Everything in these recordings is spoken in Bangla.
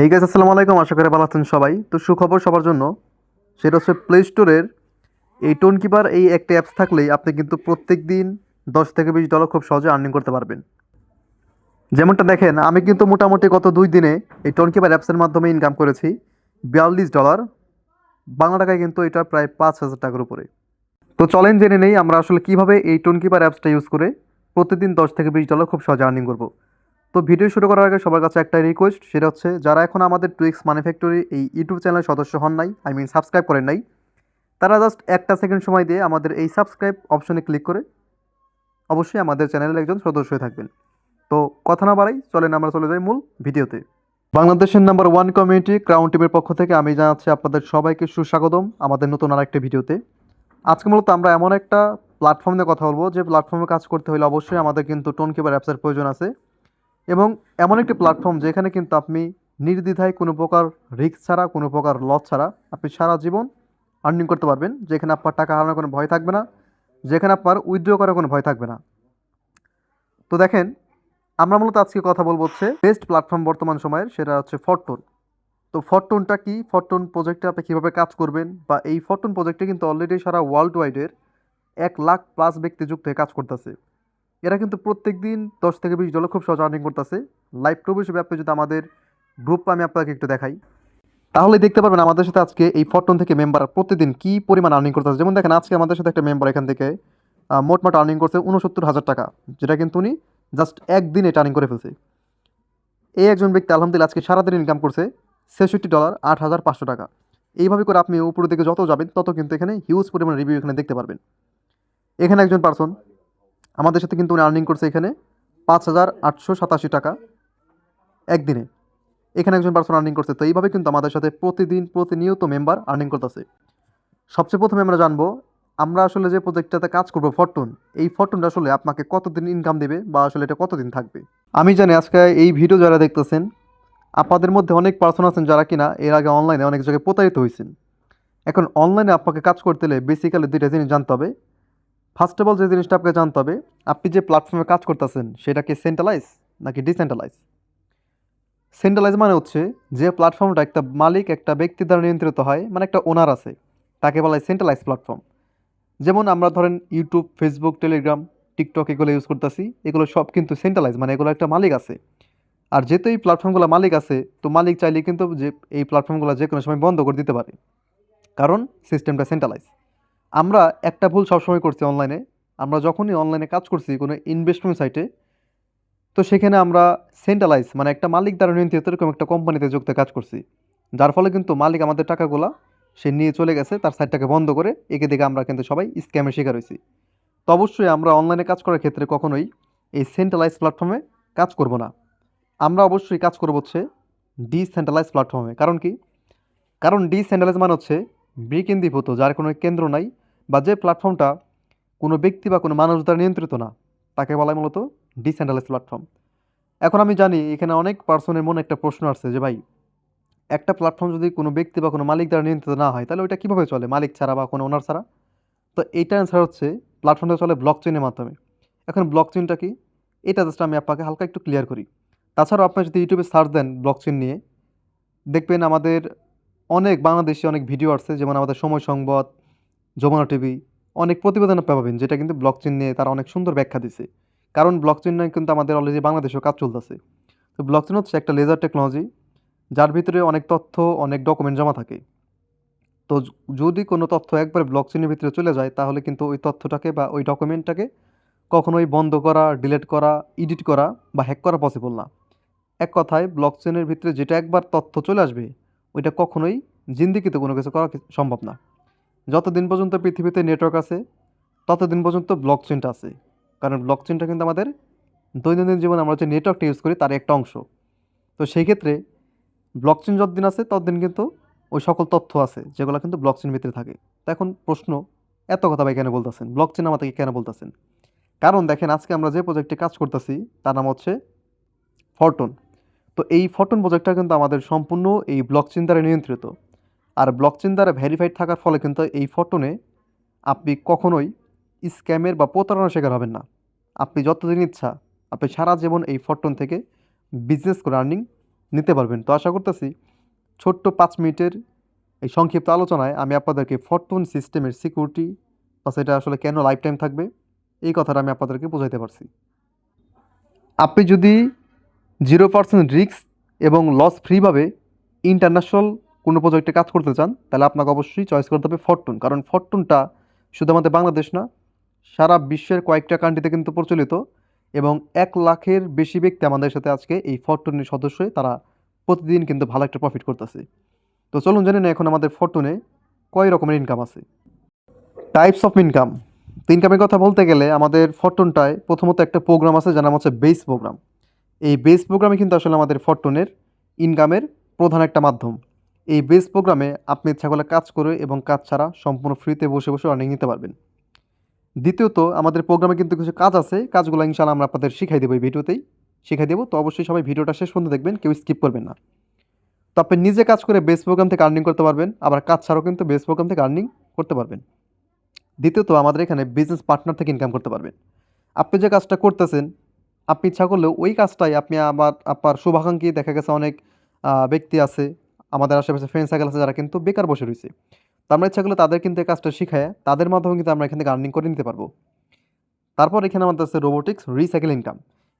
হেই গাইস আসসালামু আলাইকুম। আশা করি ভালো আছেন সবাই। তো সুখবর সবার জন্য, সেটা হচ্ছে প্লে স্টোরের এই টোন কিপার এই একটা অ্যাপস থাকলেই আপনি কিন্তু প্রত্যেক দিন দশ থেকে বিশ ডলার খুব সহজে আর্নিং করতে পারবেন। যেমনটা দেখেন, আমি কিন্তু মোটামুটি গত দুই দিনে এই টোন কিপার অ্যাপসের মাধ্যমে ইনকাম করেছি বিয়াল্লিশ ডলার বাংলা টাকায় কিন্তু এটা প্রায় পাঁচ হাজার টাকার উপরে। তো চলেন জেনে নেই আমরা আসলে কীভাবে এই টোন কিপার অ্যাপসটা ইউজ করে প্রতিদিন দশ থেকে বিশ ডলার খুব সহজে আর্নিং করব। তো ভিডিও শুরু করার আগে সবার কাছে একটা রিকোয়েস্ট সেটা হচ্ছে যারা এখন আমাদের টুইক্স ম্যানুফ্যাক্টরি এই ইউটিউব চ্যানেলের সদস্য হন নাই আই মিন সাবস্ক্রাইব করেন নাই, তারা জাস্ট একটা সেকেন্ড সময় দিয়ে আমাদের এই সাবস্ক্রাইব অপশনে ক্লিক করে অবশ্যই আমাদের চ্যানেলের একজন সদস্য হয়ে থাকবেন। তো কথা না বাড়াই, চলেন আমরা চলে যাই মূল ভিডিওতে। বাংলাদেশের নাম্বার ওয়ান কমিউনিটি ক্রাউন টিমের পক্ষ থেকে আমি জানাচ্ছি আপনাদের সবাইকে সুস্বাগতম আমাদের নতুন আরেকটা ভিডিওতে। আজকে মূলত আমরা এমন একটা প্ল্যাটফর্ম নিয়ে কথা বলব, যে প্ল্যাটফর্মে কাজ করতে হলে অবশ্যই আমাদের কিন্তু টোন কিপার অ্যাপসের প্রয়োজন আছে। এবং এমন একটি প্ল্যাটফর্ম যেখানে কিন্তু আপনি নির্দ্বিধায় কোনো প্রকার রিস্ক ছাড়া, কোনো প্রকার লস ছাড়া আপনি সারা জীবন আর্নিং করতে পারবেন। যেখানে আপনার টাকা হারানোর কোনো ভয় থাকবে না, যেখানে আপনার উইথড্র করার কোনো ভয় থাকবে না। তো দেখেন, আমরা মূলত আজকে কথা বলব হচ্ছে বেস্ট প্ল্যাটফর্ম বর্তমান সময়ের, সেটা হচ্ছে ফরটোন তো ফরটোনটা কি? ফরটোন প্রজেক্টে আপনি কীভাবে কাজ করবেন? বা এই ফরটোন প্রজেক্টে কিন্তু অলরেডি সারা ওয়ার্ল্ড ওয়াইডের এক লাখ প্লাস ব্যক্তি যুক্ত হয়ে কাজ করতেছে। এরা কিন্তু প্রত্যেক দিন দশ থেকে বিশ ডলার খুব সহজ আর্নিং করতেছে। লাইভ প্রুফ হিসেবে আপনি যদি আমাদের গ্রুপ আমি আপনাকে একটু দেখাই। তাহলে দেখতে পারবেন আমাদের সাথে আজকে এই ফটন থেকে মেম্বার প্রতিদিন কী পরিমাণ আর্নিং করতেছে। যেমন দেখেন আজকে আমাদের সাথে একটা মেম্বার এখান থেকে আহ, মোটমাট আর্নিং করছে উনসত্তর হাজার টাকা যেটা কিন্তু উনি জাস্ট একদিনে টার্নিং করে ফেলছে। এই একজন ব্যক্তি আলহামদুলিল্লাহ আজকে সারাদিন ইনকাম করছে ছেষট্টি ডলার আট হাজার পাঁচশো টাকা। এইভাবে করে আপনি উপরের দিকে যত যাবেন তত কিন্তু এখানে হিউজ পরিমাণ রিভিউ এখানে দেখতে পারবেন। এখানে একজন পার্সন আমাদের সাথে কিন্তু উনি আর্নিং করছে এখানে পাঁচ হাজার আটশো সাতাশি টাকা একদিনে। এখানে একজন পার্সন আর্নিং করছে। তো এইভাবে কিন্তু আমাদের সাথে প্রতিদিন প্রতিনিয়ত মেম্বার আর্নিং করতেছে। সবচেয়ে প্রথমে আমরা জানব, আমরা আসলে যে প্রজেক্টটাতে কাজ করব ফরটুন এই ফরটুনটা আসলে আপনাকে কতদিন ইনকাম দেবে বা আসলে এটা কতদিন থাকবে? আমি জানি আজকে এই ভিডিও যারা দেখতেছেন, আপনাদের মধ্যে অনেক পার্সন আছেন যারা কিনা এর আগে অনলাইনে অনেক জায়গায় প্রতারিত হয়েছেন। এখন অনলাইনে আপনাকে কাজ করতে হলে বেসিক্যালি দুইটা জিনিস জানতে হবে। ফার্স্ট অফ অল যে জিনিসটা আপনাকে জানতে হবে, আপনি যে প্ল্যাটফর্মে কাজ করতেছেন সেটা কি সেন্ট্রালাইজ নাকি ডিসেন্ট্রালাইজ সেন্ট্রালাইজ মানে হচ্ছে যে প্ল্যাটফর্মটা একটা মালিক, একটা ব্যক্তি দ্বারা নিয়ন্ত্রিত হয় মানে একটা ওনার আছে, তাকে বলা হয় সেন্ট্রালাইজ প্ল্যাটফর্ম যেমন আমরা ধরেন ইউটিউব ফেসবুক টেলিগ্রাম টিকটক এগুলো ইউজ করতেছি, এগুলো সব কিন্তু সেন্ট্রালাইজ মানে এগুলো একটা মালিক আছে। আর যেহেতু এই প্ল্যাটফর্মগুলো মালিক আছে, তো মালিক চাইলে কিন্তু যে এই প্ল্যাটফর্মগুলো যে কোনো সময় বন্ধ করে দিতে পারে। কারণ সিস্টেমটা সেন্ট্রালাইজ আমরা একটা ভুল সবসময় করছি অনলাইনে আমরা যখনই অনলাইনে কাজ করছি কোনো ইনভেস্টমেন্ট সাইটে তো সেখানে আমরা সেন্ট্রালাইজ মানে একটা মালিক দ্বারা নিয়ন্ত্রিত এরকম একটা কোম্পানিতে যুক্ত কাজ করছি। যার ফলে কিন্তু মালিক আমাদের টাকাগুলা সে নিয়ে চলে গেছে, তার সাইটটাকে বন্ধ করে, একে দেখে আমরা কিন্তু সবাই স্ক্যামের শিকার হয়েছি। তো অবশ্যই আমরা অনলাইনে কাজ করার ক্ষেত্রে কখনোই এই সেন্ট্রালাইজ প্ল্যাটফর্মে কাজ করব না। আমরা অবশ্যই কাজ করব হচ্ছে ডিসেন্ট্রালাইজ প্ল্যাটফর্মে কারণ কি? কারণ ডিসেন্ট্রালাইজ মানে হচ্ছে বিকেন্দ্রীভূত, যার কোনো কেন্দ্র নাই। বা যে প্ল্যাটফর্মটা কোনো ব্যক্তি বা কোনো মানুষ দ্বারা নিয়ন্ত্রিত না, তাকে বলা মূলত ডিসেন্ট্রালাইজ প্ল্যাটফর্ম এখন আমি জানি এখানে অনেক পার্সনের মনে একটা প্রশ্ন আসছে যে, ভাই, একটা প্ল্যাটফর্ম যদি কোনো ব্যক্তি বা কোনো মালিক দ্বারা নিয়ন্ত্রিত না হয়, তাহলে ওইটা কীভাবে চলে? মালিক ছাড়া বা কোনো ওনার ছাড়া? তো এইটা অ্যান্সার হচ্ছে প্ল্যাটফর্মটা চলে ব্লক চেনের মাধ্যমে। এখন ব্লক চেনটা কি? এটা জাস্ট আমি আপনাকে হালকা একটু ক্লিয়ার করি। তাছাড়াও আপনি যদি ইউটিউবে সার্চ দেন ব্লক চেন নিয়ে, দেখবেন আমাদের অনেক বাংলাদেশে অনেক ভিডিও আসছে, যেমন আমাদের সময় সংবাদ যমুনা টিভি, অনেক প্রতিবেদন পাবেন যেটা কিন্তু ব্লক চেন নিয়ে তারা অনেক সুন্দর ব্যাখ্যা দিছে। কারণ ব্লক চেন নিয়ে কিন্তু আমাদের অলরেডি বাংলাদেশেও কাজ চলতেছে। তো ব্লক চেন হচ্ছে একটা লেজার টেকনোলজি যার ভিতরে অনেক তথ্য, অনেক ডকুমেন্ট জমা থাকে। তো যদি কোনো তথ্য একবার ব্লক চেনের ভিতরে চলে যায়, তাহলে কিন্তু ওই তথ্যটাকে বা ওই ডকুমেন্টটাকে কখনোই বন্ধ করা ডিলেট করা এডিট করা বা হ্যাক করা পসিবল না। এক কথায় ব্লক চেনের ভিতরে যেটা একবার তথ্য চলে আসবে, ওইটা কখনোই জিন্দিগিতে কোনো কিছু করা সম্ভব না। যতদিন পর্যন্ত পৃথিবীতে নেটওয়ার্ক আছে, ততদিন পর্যন্ত ব্লক চেনটা আছে। কারণ ব্লক চেনটা কিন্তু আমাদের দৈনন্দিন জীবনে আমরা যে নেটওয়ার্কটা ইউজ করি, তার একটা অংশ। তো সেই ক্ষেত্রে ব্লক চেন যতদিন আছে, ততদিন কিন্তু ওই সকল তথ্য আছে, যেগুলো কিন্তু ব্লক চেন ভিতরে থাকে। তো এখন প্রশ্ন, এত কথা ভাই কেন বলতেছেন? ব্লক চেন আমাদেরকে কেন বলতেছেন? কারণ দেখেন, আজকে আমরা যে প্রজেক্টে কাজ করতেছি, তার নাম হচ্ছে ফরটন তো এই ফটন প্রজেক্টটা কিন্তু আমাদের সম্পূর্ণ এই ব্লক চেন দ্বারা নিয়ন্ত্রিত। আর ব্লকচেন দ্বারা ভেরিফাইড থাকার ফলে কিন্তু এই ফটনে আপনি কখনোই স্ক্যামের বা প্রতারণার শিকার হবেন না। আপনি যতদিন ইচ্ছা, আপনি সারা জীবন এই ফটন থেকে বিজনেস করে আর্নিং নিতে পারবেন। তো আশা করতেছি ছোট্ট পাঁচ মিনিটের এই সংক্ষিপ্ত আলোচনায় আমি আপনাদেরকে ফরটুন সিস্টেমের সিকিউরিটি বা সেটা আসলে কেন লাইফ টাইম থাকবে, এই কথাটা আমি আপনাদেরকে বোঝাইতে পারছি। আপনি যদি জিরো পার্সেন্ট রিস্ক এবং লস ফ্রিভাবে ইন্টারন্যাশনাল কোনো প্রজেক্টে কাজ করতে চান, তাহলে আপনাকে অবশ্যই চয়েস করতে হবে ফরটুন কারণ ফরটুনটা শুধু আমাদের বাংলাদেশ না, সারা বিশ্বের কয়েকটা কান্ট্রিতে কিন্তু প্রচলিত এবং এক লাখের বেশি ব্যক্তি আমাদের সাথে আজকে এই ফরটুনের সদস্য তারা প্রতিদিন কিন্তু ভালো একটা প্রফিট করতেছে। তো চলুন জানি না এখন আমাদের ফরটুনে কয় রকমের ইনকাম আছে। টাইপস অফ ইনকাম তো ইনকামের কথা বলতে গেলে আমাদের ফরটুনটায় প্রথমত একটা প্রোগ্রাম আছে যার নাম হচ্ছে বেস প্রোগ্রাম এই বেস প্রোগ্রামে কিন্তু আসলে আমাদের ফরটুনের ইনকামের প্রধান একটা মাধ্যম। এই বেস প্রোগ্রামে আপনি ইচ্ছা করলে কাজ করে এবং কাজ ছাড়া সম্পূর্ণ ফ্রিতে বসে বসে অর্নিং নিতে পারবেন। দ্বিতীয়ত, আমাদের প্রোগ্রামে কিন্তু কিছু কাজ আছে। কাজগুলো ইনশাল্লাহ আমরা আপনাদের শিখাই দেবো এই ভিডিওতেই। শিখাই দেবো, তো অবশ্যই সবাই ভিডিওটা শেষ পর্যন্ত দেখবেন, কেউ স্কিপ করবেন না। তো আপনি নিজে কাজ করে বেস প্রোগ্রাম থেকে আর্নিং করতে পারবেন, আবার কাজ ছাড়াও কিন্তু বেস প্রোগ্রাম থেকে আর্নিং করতে পারবেন। দ্বিতীয়ত, আমাদের এখানে বিজনেস পার্টনার থেকে ইনকাম করতে পারবেন। আপনি যে কাজটা করতেছেন, আপনি ইচ্ছা করলেও ওই কাজটাই আপনি আমার আপনার শুভাকাঙ্ক্ষী, দেখা গেছে অনেক ব্যক্তি আছে আমাদের আশেপাশে ফ্রেন্ড সার্কেল আছে যারা কিন্তু বেকার বসে রয়েছে। তো আমরা ইচ্ছা করলে তাদের কিন্তু এই কাজটা শিখায়, তাদের মাধ্যমে কিন্তু আমরা এখান আর্নিং করে নিতে পারব। তারপর এখানে আমাদের আছে রোবোটিক্স রিসাইকেল ইনকাম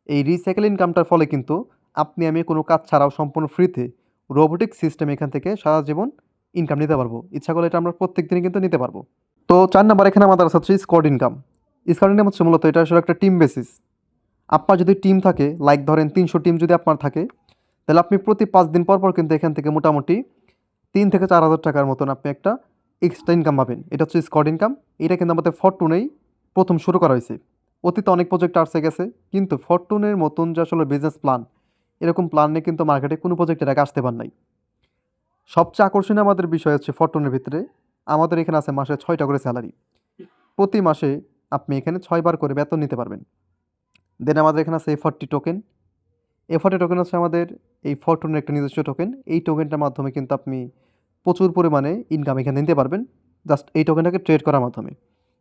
এই রিসাইকেল ইনকামটার ফলে কিন্তু আপনি, আমি কোনো কাজ ছাড়াও সম্পূর্ণ ফ্রিতে রোবোটিক সিস্টেম এখান থেকে সারা জীবন ইনকাম নিতে পারব। ইচ্ছা করলে এটা আমরা প্রত্যেক দিনই কিন্তু নিতে পারব। তো চার নাম্বার এখানে আমাদের আছে হচ্ছে স্কোয়াড ইনকাম স্কোয়াড ইনকাম হচ্ছে মূলত এটা আসলে একটা টিম বেসিস আপনার যদি টিম থাকে লাইক ধরেন তিনশো টিম যদি আপনার থাকে তাহলে আপনি প্রতি পাঁচ দিন পর পর কিন্তু এখান থেকে মোটামুটি তিন থেকে চার হাজার টাকার মতন আপনি একটা এক্সট্রা ইনকাম পাবেন। এটা হচ্ছে স্কট ইনকাম এটা কিন্তু আমাদের ফরটুনেই প্রথম শুরু করা হয়েছে। অতীতে অনেক প্রজেক্ট আসছে গেছে, কিন্তু ফরটুনের মতন যে আসলে বিজনেস প্ল্যান এরকম প্ল্যান নিয়ে কিন্তু মার্কেটে কোনো প্রজেক্টের আগে আসতে পার নাই। সবচেয়ে আকর্ষণীয় আমাদের বিষয় হচ্ছে ফরটুনের ভিতরে আমাদের এখানে আছে মাসে ছয়টা করে স্যালারি প্রতি মাসে আপনি এখানে ছয়বার করে বেতন নিতে পারবেন। দেন আমাদের এখানে আছে এফআরটি টোকেন এফআরটি টোকেন আছে আমাদের, এই ফরটুনের একটা নিজস্ব টোকেন এই টোকেনটার মাধ্যমে কিন্তু আপনি প্রচুর পরিমাণে ইনকাম এখানে নিতে পারবেন। জাস্ট এই টোকেনটাকে ট্রেড করার মাধ্যমে।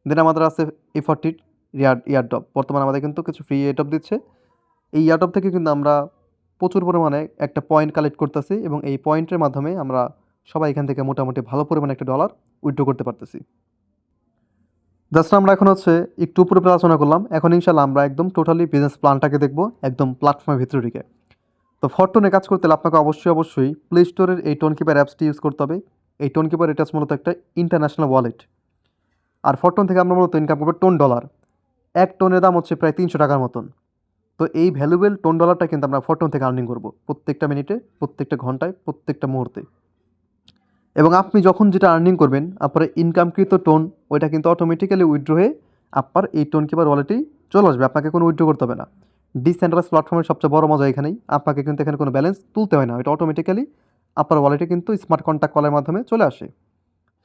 দেন আমাদের আছে এফআরটি ইয়ার ইয়ারডপ বর্তমানে আমাদের কিন্তু কিছু ফ্রি এয়ারডপ দিচ্ছে। এই ইয়ারডপ থেকে কিন্তু আমরা প্রচুর পরিমাণে একটা পয়েন্ট কালেক্ট করতেছি এবং এই পয়েন্টের মাধ্যমে আমরা সবাই এখান থেকে মোটামুটি ভালো পরিমাণে একটা ডলার উইথড্র করতে পারতেছি। জাস্ট আমরা এখন হচ্ছে একটু উপরে আলোচনা করলাম। এখন ইনশাল্লাহ আমরা একদম টোটালি বিজনেস প্ল্যানটাকে দেখব, একদম প্ল্যাটফর্মের ভিতরে ঢুকে তো ফরটনে কাজ করতে হলে আপনাকে অবশ্যই অবশ্যই প্লে স্টোরের এই টোন কিপার অ্যাপসটি ইউজ করতে হবে। এই টোন কিপার এটা মূলত একটা ইন্টারন্যাশনাল ওয়ালেট আর ফরটন থেকে আমরা মূলত ইনকাম করব টোন ডলার এক টোনের দাম হচ্ছে প্রায় তিনশো টাকার মতন। তো এই ভ্যালুয়েবল টোন ডলারটা কিন্তু আমরা ফরটন থেকে আর্নিং করব। প্রত্যেকটা মিনিটে প্রত্যেকটা ঘন্টায়, প্রত্যেকটা মুহূর্তে। এবং আপনি যখন যেটা আর্নিং করবেন, আপনার ইনকামকৃত টোন ওইটা কিন্তু অটোমেটিক্যালি উইথড্র হয়ে আপনার এই টোন কিপার ওয়ালেটেই চলে আসবে। আপনাকে কোনো উইথড্র করতে হবে না। ডিসেন্ট্রালাইজ প্ল্যাটফর্মের সবচেয়ে বড় মজা এখানেই। আপনাকে কিন্তু এখানে কোনো ব্যালেন্স তুলতে হয় না। এটা অটোমেটিক্যালি আপনার ওয়ালেটে কিন্তু স্মার্ট কন্ট্যাক্ট কলের মাধ্যমে চলে আসে।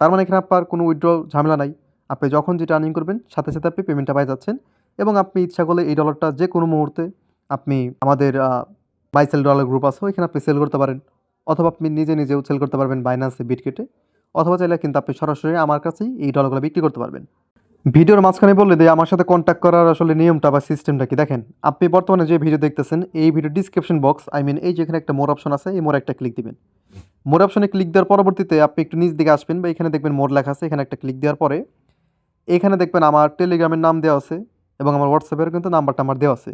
তার মানে এখানে আপনার কোনো উইথড্র ঝামেলা নাই। আপনি যখন যেটা আর্নিং করবেন, সাথে সাথে আপনি পেমেন্টটা পাই যাচ্ছেন এবং আপনি ইচ্ছা করলে এই ডলারটা যে কোনো মুহূর্তে আপনি আমাদের বাইসেল ডলার গ্রুপ আছে এখানে আপনি সেল করতে পারেন। অথবা আপনি নিজে নিজেও সেল করতে পারবেন বাইন্যান্সে বিট কেটে অথবা চাইলে কিন্তু আপনি সরাসরি আমার কাছেই এই ডলারগুলো বিক্রি করতে পারবেন। ভিডিওর মাঝখানে বললে দিয়ে আমার সাথে কন্ট্যাক্ট করার আসলে নিয়মটা বা সিস্টেমটা কি? দেখেন, আপনি বর্তমানে যে ভিডিও দেখতেছেন, এই video description box I mean এই যেখানে একটা মোর অপশন আছে, এই মোর একটা ক্লিক দিবেন। মোর অপশনে ক্লিক দেওয়ার পরবর্তীতে আপনি একটু নিচ দিকে আসবেন বা এখানে দেখবেন মোর লেখা আছে, এখানে একটা ক্লিক দেওয়ার পরে এখানে দেখবেন আমার টেলিগ্রামের নাম দেওয়া আছে এবং আমার হোয়াটসঅ্যাপের কিন্তু নাম্বারটা আমার দেওয়া আছে।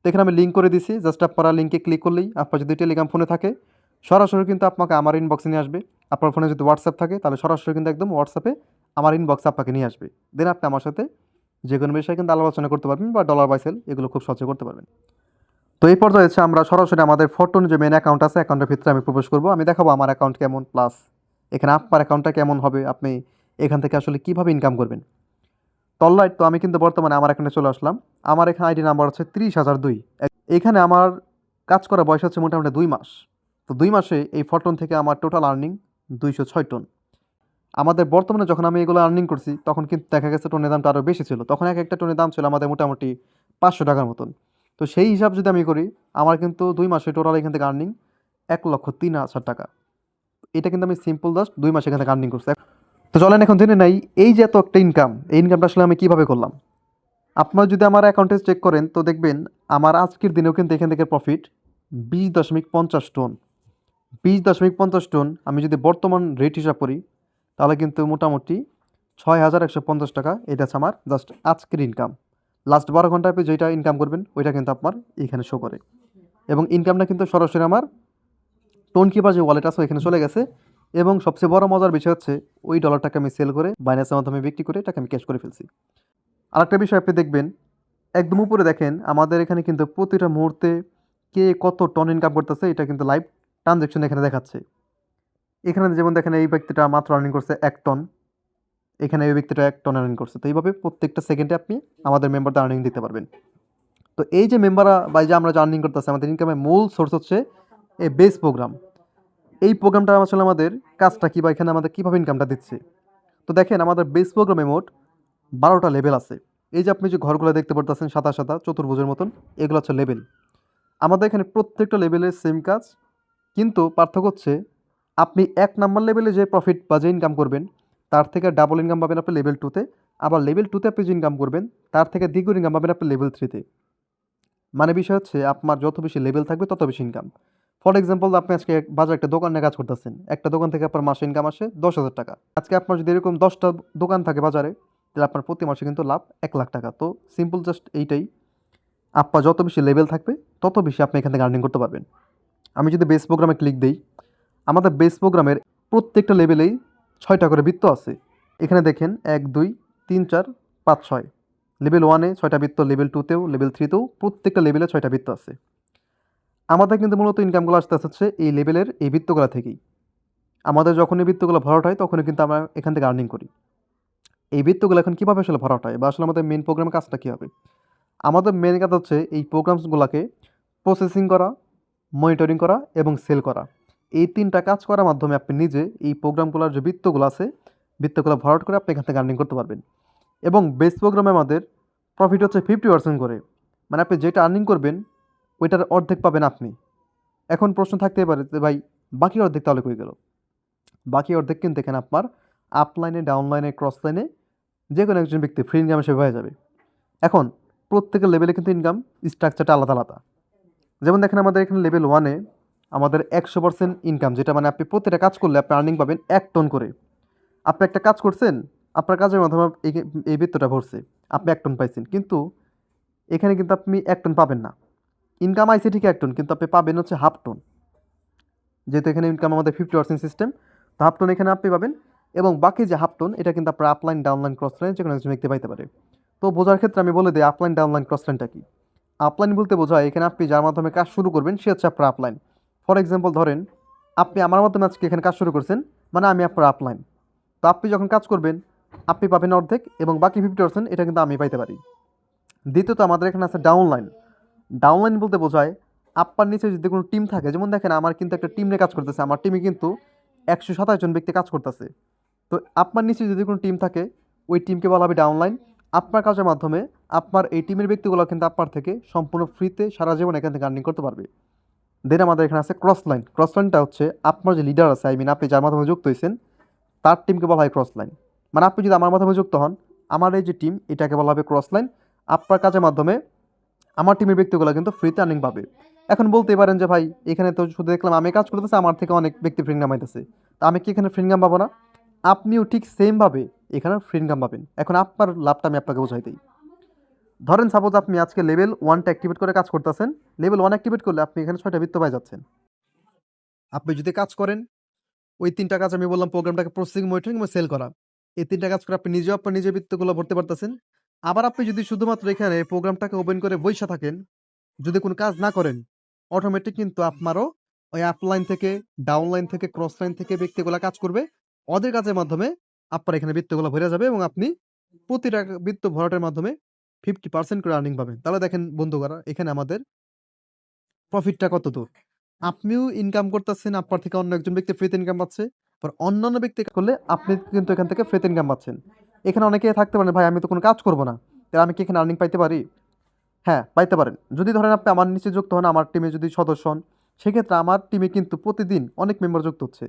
তো এখানে আমি লিঙ্ক করে দিছি জাস্ট আপনারা লিঙ্কে ক্লিক করলেই আপনার যদি টেলিগ্রাম ফোনে থাকে সরাসরি কিন্তু আপনাকে আমার ইনবক্সে নিয়ে আসবে। আপনার ফোনে যদি হোয়াটসঅ্যাপ থাকে, তাহলে সরাসরি কিন্তু একদম হোয়াটসঅ্যাপে আমার ইনবক্সে আপনাকে নিয়ে আসবে। দেন আপনি আমার সাথে যে কোনো বিষয়ে কিন্তু আলোচনা করতে পারবেন বা ডলার বাই সেল এগুলো খুব সহজে করতে পারবেন। তো এই পর্যায়ে হচ্ছে আমরা সরাসরি আমাদের ফটোন যে মেন অ্যাকাউন্ট আছে অ্যাকাউন্টের ভিতরে আমি প্রবেশ করব। আমি দেখাবো আমার অ্যাকাউন্ট কেমন প্লাস এখানে আপনার অ্যাকাউন্টটা কেমন হবে, আপনি এখান থেকে আসলে কীভাবে ইনকাম করবেন। তল্লাইট তো আমি কিন্তু বর্তমানে আমার এখানে চলে আসলাম। আমার এখানে আইডি নাম্বার হচ্ছে তিরিশ হাজার দুই। এখানে আমার কাজ করা বয়স হচ্ছে মোটামুটি দুই মাস। তো দুই মাসে এই ফটন থেকে আমার টোটাল আর্নিং দুইশো ছয় টন আমাদের বর্তমানে যখন আমি এগুলো আর্নিং করছি, তখন কিন্তু দেখা গেছে টোনের দামটা আরও বেশি ছিল। তখন এক একটা টোনের দাম ছিল আমাদের মোটামুটি পাঁচশো টাকার মতন। তো সেই হিসাব যদি আমি করি, আমার কিন্তু দুই মাসে টোটাল এখান থেকে আর্নিং এক লক্ষ তিন হাজার টাকা। এটা কিন্তু আমি সিম্পল জাস্ট দুই মাসে এখান থেকে আর্নিং করছি। তো চলেন এখন জেনে নাই, এই যে এত একটা ইনকাম এই ইনকামটা আসলে আমি কীভাবে করলাম? আপনারা যদি আমার অ্যাকাউন্টে চেক করেন, তো দেখবেন আমার আজকের দিনেও কিন্তু এখান থেকে প্রফিট বিশ দশমিক পঞ্চাশ টন বিশ দশমিক পঞ্চাশ টন, আমি যদি বর্তমান রেট হিসাব করি, তাহলে কিন্তু মোটামুটি ছয় হাজার একশো পঞ্চাশ টাকা, এটা হচ্ছে আমার জাস্ট আজকের ইনকাম লাস্ট বারো ঘণ্টা আপনি যেটা ইনকাম করবেন, ওইটা কিন্তু আপনার এখানে শো করে। এবং ইনকামটা কিন্তু সরাসরি আমার টোন কিপার যে ওয়ালেট আছে, ওইখানে চলে গেছে। এবং সবচেয়ে বড় মজার বিষয় হচ্ছে, ওই ডলারটাকে আমি সেল করে বাইন্যান্সের মাধ্যমে বিক্রি করে এটাকে আমি ক্যাশ করে ফেলছি। আরেকটা বিষয় আপনি দেখবেন, একদম উপরে দেখেন, আমাদের এখানে কিন্তু প্রতিটা মুহূর্তে কে কত টন ইনকাম করতেছে, এটা কিন্তু লাইভ ট্রানজ্যাকশন এখানে দেখাচ্ছে। এখানে যেমন দেখেন, এই ব্যক্তিটা মাত্র আর্নিং করছে এক টন এখানে এই ব্যক্তিটা এক টন আর্নিং করছে। তো এইভাবে প্রত্যেকটা সেকেন্ডে আপনি আমাদের মেম্বারদের আর্নিং দিতে পারবেন। তো এই যে মেম্বাররা বা যে আমরা যে আর্নিং করতেছি, আমাদের ইনকামের মূল সোর্স হচ্ছে এই বেস প্রোগ্রাম এই প্রোগ্রামটা আসলে আমাদের কাজটা কী বা এখানে আমাদের কীভাবে ইনকামটা দিচ্ছে? তো দেখেন, আমাদের বেস প্রোগ্রামে মোট বারোটা লেভেল আছে। এই যে আপনি যে ঘরগুলো দেখতে পারতেছেন সাদা সাদা, চতুর্ভুজের মতন, এগুলো হচ্ছে লেভেল আমাদের এখানে প্রত্যেকটা লেভেলের সেম কাজ। কিন্তু পার্থক্য হচ্ছে, আপনি এক নাম্বার লেভেলে যে প্রফিট বা যে ইনকাম করবেন, তার থেকে ডাবল ইনকাম পাবেন আপনি লেভেল টুতে আবার লেভেল টুতে আপনি যে ইনকাম করবেন, তার থেকে দ্বিগুণ ইনকাম পাবেন আপনি লেভেল থ্রিতে মানে বিষয় হচ্ছে, আপনার যত বেশি লেভেল থাকবে, তত বেশি ইনকাম ফর এক্সাম্পল আপনি আজকে বাজারে একটা দোকানে কাজ করতেছেন। একটা দোকান থেকে আপনার মাসে ইনকাম আসে দশ হাজার টাকা। আজকে আপনার যদি এরকম দশটা দোকান থাকে বাজারে, তাহলে আপনার প্রতি মাসে কিন্তু লাভ এক লাখ টাকা। তো সিম্পল জাস্ট এইটাই। আপনার যত বেশি লেভেল থাকবে, তত বেশি আপনি এখান থেকে আর্নিং করতে পারবেন। আমি যদি বেস প্রোগ্রামে ক্লিক দিই, আমাদের বেস প্রোগ্রামের প্রত্যেকটা লেভেলেই ছয়টা করে বৃত্ত আছে। এখানে দেখেন এক, দুই, তিন, চার, পাঁচ, ছয়। লেভেল ওয়ানে ছয়টা বৃত্ত লেভেল টুতেও লেভেল থ্রিতেও প্রত্যেকটা লেভেলে ছয়টা বৃত্ত আছে। আমাদের কিন্তু মূলত ইনকামগুলো আসতে হচ্ছে এই লেভেলের এই বৃত্তগুলো থেকেই। আমাদের যখন এই বৃত্তগুলো ভরাট হয়, তখনই কিন্তু আমরা এখান থেকে আর্নিং করি। এই বৃত্তগুলো এখন কীভাবে আসলে ভরাট হয় বা আসলে আমাদের মেন প্রোগ্রামের কাজটা কী হবে? আমাদের মেন কাজ হচ্ছে এই প্রোগ্রামসগুলোকে প্রসেসিং করা মনিটরিং করা এবং সেল করা। এই তিনটা কাজ করার মাধ্যমে আপনি নিজে এই প্রোগ্রামগুলোর যে বৃত্তগুলো আছে, বৃত্তগুলো ভরাট করে আপনি এখান থেকে আর্নিং করতে পারবেন। এবং বেস প্রোগ্রামে আমাদের প্রফিট হচ্ছে ফিফটি পার্সেন্ট করে। মানে আপনি যেটা আর্নিং করবেন, ওইটার অর্ধেক পাবেন আপনি। এখন প্রশ্ন থাকতেই পারে যে ভাই, বাকি অর্ধেক তাহলে কই গেল? বাকি অর্ধেক কিন্তু এখানে আপনার আপলাইনে ডাউনলাইনে ক্রস লাইনে যে কোনো একজন ব্যক্তি ফ্রি ইনকাম হিসেবে হয়ে যাবে। এখন প্রত্যেকের লেভেলে কিন্তু ইনকাম স্ট্রাকচারটা আলাদা আলাদা। যেমন দেখেন আমাদের এখানে লেভেল ওয়ানে আমাদের একশো পার্সেন্ট ইনকাম যেটা মানে আপনি প্রতিটা কাজ করলে আপনি আর্নিং পাবেন এক টন করে। আপনি একটা কাজ করছেন, আপনার কাজের মাধ্যমে এই বৃত্তটা ভরছে, আপনি এক টন পাইছেন। কিন্তু এখানে কিন্তু আপনি এক টন পাবেন না। ইনকাম আইসি ঠিক এক টন কিন্তু আপনি পাবেন হচ্ছে হাফ টন যেহেতু এখানে ইনকাম আমাদের ফিফটি পার্সেন্ট সিস্টেম তো হাফ টন এখানে আপনি পাবেন এবং বাকি যে হাফ টন এটা কিন্তু আপনার আপলাইন ডাউনলাইন ক্রস লাইন যে কোনো একজন ব্যক্তি পাইতে পারে। তো বোঝার ক্ষেত্রে আমি বলে দিই আপলাইন ডাউনলাইন ক্রস লাইনটা কি? আপলাইন বলতে বোঝায়, এখানে আপনি যার মাধ্যমে কাজ শুরু করবেন, সে হচ্ছে আপনার আপলাইন ফর এক্সাম্পল ধরেন, আপনি আমার মাধ্যমে আজকে এখানে কাজ শুরু করছেন মানে আমি আপনার আপলাইন তো আপনি যখন কাজ করবেন, আপনি পাবেন অর্ধেক এবং বাকি ফিফটি পার্সেন্ট এটা কিন্তু আমি পাইতে পারি। দ্বিতীয়ত, আমাদের এখানে আছে ডাউনলাইন ডাউনলাইন বলতে বোঝায়, আপনার নিচে যদি কোনো টিম থাকে, যেমন দেখেন, আমার কিন্তু একটা টিম নিয়ে কাজ করতেছে, আমার টিমে কিন্তু একশো সাতাশ জন ব্যক্তি কাজ করতেছে। তো আপনার নিচে যদি কোনো টিম থাকে, ওই টিমকে বলা হবে ডাউনলাইন আপনার কাজের মাধ্যমে আপনার এই টিমের ব্যক্তিগুলো কিন্তু আপনার থেকে সম্পূর্ণ ফ্রিতে সারা জীবন এখান থেকে আর্নিং করতে পারবে। দেন আমাদের এখানে আছে ক্রস লাইন ক্রস লাইনটা হচ্ছে আপনার যে লিডার আছে আই মিন আপনি যার মাধ্যমে যুক্ত হয়েছেন, তার টিমকে বলা হয় ক্রস লাইন মানে আপনি যদি আমার মাধ্যমে যুক্ত হন, আমার এই যে টিম এটাকে বলা হবে ক্রস লাইন আপনার কাজের মাধ্যমে আমার টিমের ব্যক্তিগুলো কিন্তু ফ্রিতে আর্নিং পাবে। এখন বলতে পারেন যে, ভাই, এখানে তো শুধু দেখলাম, আমি কাজ করতেছি, আমার থেকে অনেক ব্যক্তি ফ্রি ইনকাম পাইতেছে তা আমি কি এখানে ফ্রি ইনকাম পাবো না? আপনিও ঠিক সেমভাবে এখানে ফ্রি ইনকাম পাবেন। এখন আপনার লাভটা আমি আপনাকে বোঝাই দিই। ধরেন সাপোজ আপনি আজকে লেভেল ওয়ানটা অ্যাক্টিভেট করে কাজ করতেছেন। লেভেল ওয়ান অ্যাক্টিভেট করলে আপনি এখানে ছয়টা বৃত্ত পাই যাচ্ছেন। আপনি যদি কাজ করেন, ওই তিনটা কাজ আমি বললাম প্রোগ্রামটাকে প্রসেসিং মনিটরিং এবং সেল করা। এই তিনটা কাজ করে আপনি নিজেও আপনার নিজের বৃত্তগুলো ভরতে পারতেছেন। আবার আপনি যদি শুধুমাত্র এখানে প্রোগ্রামটাকে ওপেন করে বৈশা থাকেন, যদি কোনো কাজ না করেন অটোমেটিক কিন্তু আপনারও ওই আপলাইন থেকে ডাউনলাইন থেকে ক্রস লাইন থেকে ব্যক্তিগুলো কাজ করবে। ওদের কাজের মাধ্যমে আপনার এখানে বৃত্তগুলো ভরে যাবে এবং আপনি প্রতিটা বৃত্ত ভরাটের মাধ্যমে ফিফটি পার্সেন্ট করে আর্নিং পাবেন। তাহলে দেখেন বন্ধুরা এখানে আমাদের প্রফিটটা কত দূর আপনিও ইনকাম করতেছেন, আপনার থেকে অন্য একজন ব্যক্তি ফ্রিতে ইনকাম পাচ্ছে আর অন্যান্য ব্যক্তি করলে আপনি কিন্তু এখান থেকে ফ্রিতে ইনকাম পাচ্ছেন। এখানে অনেকে থাকতে পারেন, ভাই, আমি তো কোনো কাজ করব না, তাহলে আমি কি এখানে আর্নিং পাইতে পারি? হ্যাঁ পাইতে পারেন। যদি ধরেন আপনি আমার নিচে যুক্ত হন, আমার টিমে যদি সদস্য হন, সেক্ষেত্রে আমার টিমে কিন্তু প্রতিদিন অনেক মেম্বার যুক্ত হচ্ছে।